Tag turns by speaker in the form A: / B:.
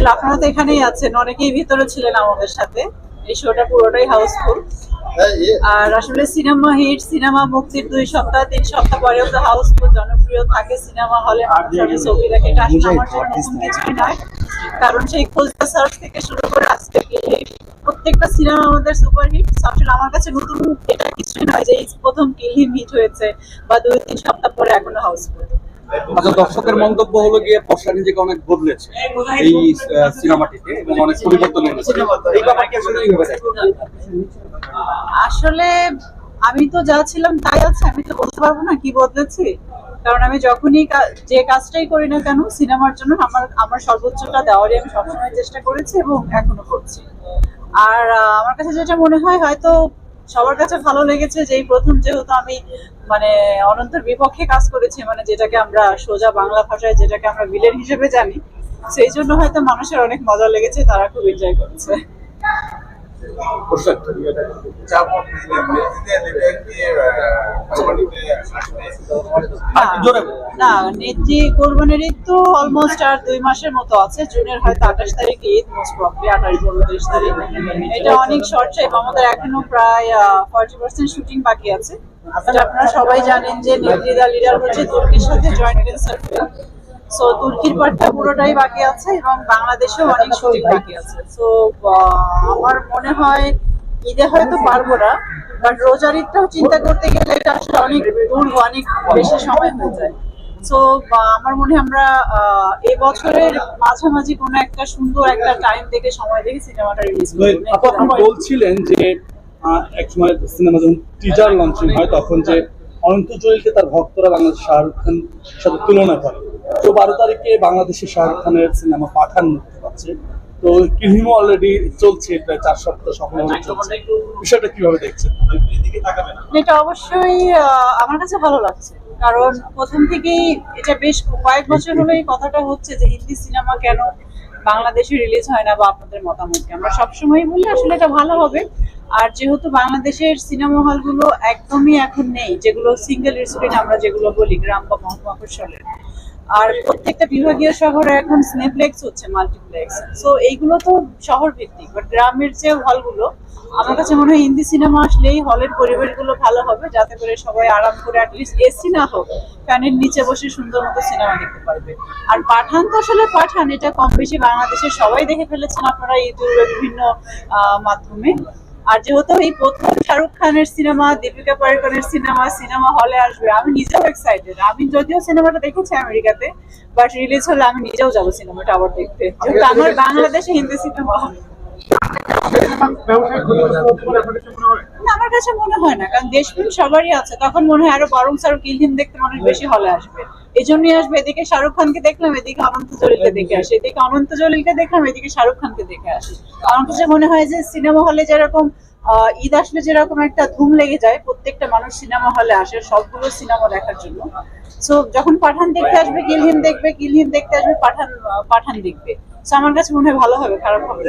A: আসলে আপনারা তো এখানেই আছেন অনেকেই ভিতরে ছিলেন আমাদের সাথে। এই শোটা পুরোটাই হাউসফুল। আর আসলে সিনেমা হিট সিনেমা মুক্তির দুই সপ্তাহ তিন সপ্তাহ পরেও তো হাউসফুল জনপ্রিয় থাকে সিনেমা হলে মানুষ অনেক ছবি দেখে এটা আসলে আমার জন্য নতুন কিছুই নয়। কারণ সেই খোঁজা সার্চ থেকে শুরু করে আজকে প্রত্যেকটা সিনেমা আমাদের সুপার হিট আসলে আমার কাছে নতুন এটা কিছুই নয় যে এই প্রথম কিলহিম হিট হয়েছে বা দুই তিন সপ্তাহ পরে এখনও হাউসফুল।
B: আচ্ছা দর্শকের মন্তব্য হলো গিয়ে বর্ষা নিজেকে অনেক বদলেছে এই সিনেমাটিতে এবং অনেক পরিবর্তন আসলে
A: আসলে আমি তো যা ছিলাম তাই আছে, আমি তো বলতে পারব না কি বদলেছি। কারণ আমি যখনই যে কাজটাই করি না কেন, সিনেমার জন্য আমার আমার সর্বোচ্চটা দেওয়ারই আমি সবসময় চেষ্টা করেছি এবং এখনও করছি। আর আমার কাছে যেটা মনে হয়, হয়তো সবার কাছে ভালো লেগেছে যে প্রথম যেহেতু আমি মানে অনন্তর বিপক্ষে কাজ করেছি মানে যেটাকে আমরা সোজা বাংলা ভাষায় যেটাকে আমরা ভিলেন হিসেবে জানি সেই জন্য হয়তো মানুষের অনেক মজা লেগেছে তারা খুব এনজয় করেছে।
B: আর জোরে বলুন।
A: না, নেত্রী কোরবানির ঈদ তো অলমোস্ট আর দুই মাসের মতো আছে। জুনের হয়তো আঠাশ তারিখে ঈদ মোস্ট প্রবলি আঠাশ উনত্রিশ তারিখ। এটা অনেক শর্ট টাইম আমাদের এখনও প্রায় ফর্টি পার্সেন্ট শুটিং বাকি আছে। আপনারা সবাই জানেন যে নেত্রী দা লিডার হচ্ছে তুর্কির সাথে জয়েন্ট ভেঞ্চার সো তুর্কির পার্টটা পুরোটাই বাকি আছে এবং বাংলাদেশেও অনেক শুটিং বাকি আছে। সো আমার মনে হয় ঈদে হয়তো পারব না। বাট রোজার ঈদটাও চিন্তা করতে গেলে এটা আসলে অনেক দূর অনেক বেশি সময় হয়ে যায়। সো আমার মনে আমরা এই বছরের মাঝামাঝি কোনো একটা সুন্দর একটা টাইম দেখে সময় দেখে সিনেমাটা রিলিজ
C: আপনি বলছিলেন যে একসময় সিনেমা যখন টিজার লঞ্চিং হয় তখন যে অনন্ত জলিলকে তার ভক্তরা বাংলাদেশ শাহরুখ খান সাথে তুলনা করে। তো বারো তারিখে বাংলাদেশে শাহরুখ খানের সিনেমা পাঠান মুক্তি পাচ্ছে। তো কিলহিমও অলরেডি চলছে প্রায় চার সপ্তাহ সফল চলছে। বিষয়টা কীভাবে দেখছেন?
A: এটা অবশ্যই আহ, আমার কাছে ভালো লাগছে। কারণ প্রথম থেকেই এটা বেশ কয়েক বছর হলো এই কথাটা হচ্ছে যে হিন্দি সিনেমা কেন বাংলাদেশে রিলিজ হয় না বা আপনাদের মতামত? আমরা সবসময় বলি আসলে এটা ভালো হবে আর যেহেতু বাংলাদেশের সিনেমা হলগুলো একদমই এখন নেই, যেগুলো সিঙ্গেল স্ক্রিন আমরা যেগুলো বলি, গ্রাম বা মফস্বলের আর প্রত্যেকটা বিভাগীয় শহরে এখন স্নেপ্লেক্স হচ্ছে মাল্টিপ্লেক্স সো এইগুলো তো শহর ভিত্তিক বাট গ্রামের যে হলগুলো আমার কাছে মনে হয় হিন্দি সিনেমা আসলেই হলের পরিবেশগুলো ভালো হবে, যাতে করে সবাই আরাম করে অ্যাটলিস্ট এসি না হোক, ফ্যানের নিচে বসে সুন্দর মতো সিনেমা দেখতে পারবে। আর পাঠান তো আসলে পাঠান, এটা কম বেশি বাংলাদেশের সবাই দেখে ফেলেছেন, আপনারা ইউটিউবে বিভিন্ন মাধ্যমে। আর যেহেতু এই প্রথম শাহরুখ খানের সিনেমা দীপিকা পাড়ুকনের সিনেমা সিনেমা হলে আসবে আমি নিজেও এক্সাইটেড আমি যদিও সিনেমাটা দেখেছি আমেরিকাতে বাট রিলিজ হলে আমি নিজেও যাব সিনেমাটা আবার দেখতে। যেহেতু আমার বাংলাদেশে হিন্দি সিনেমা। না, আমার কাছে মনে হয় না কারণ দেশপ্রেম সবারই আছে। তখন মনে হয় আরও বরং আরও কিলহিম দেখতে মানুষ বেশি হলে আসবে। এই জন্যই আসবে এদিকে শাহরুখ খানকে দেখলাম এদিকে অনন্ত জলিলকে দেখে আসি এদিকে অনন্ত জলিলকে দেখলাম এদিকে শাহরুখ খানকে দেখে আসি। আমার কাছে মনে হয় যে সিনেমা হলে যেরকম আহ, ঈদ আসলে যেরকম একটা ধুম লেগে যায় প্রত্যেকটা মানুষ সিনেমা হলে আসে সবগুলো সিনেমা দেখার জন্য। সো যখন পাঠান দেখতে আসবে কিলহিম দেখবে কিলহিম দেখতে আসবে পাঠান পাঠান দেখবে। সো আমার কাছে মনে হয় ভালো হবে খারাপ হবে।